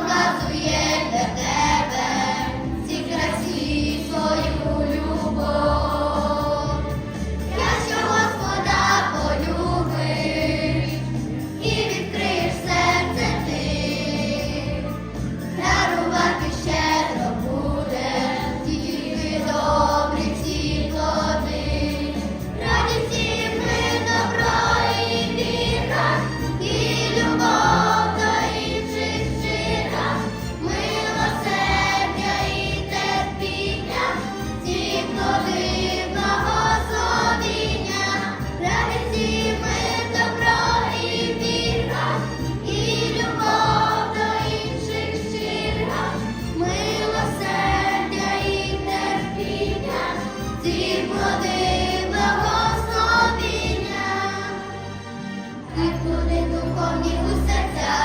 показуєте те. буде духовні у серцях.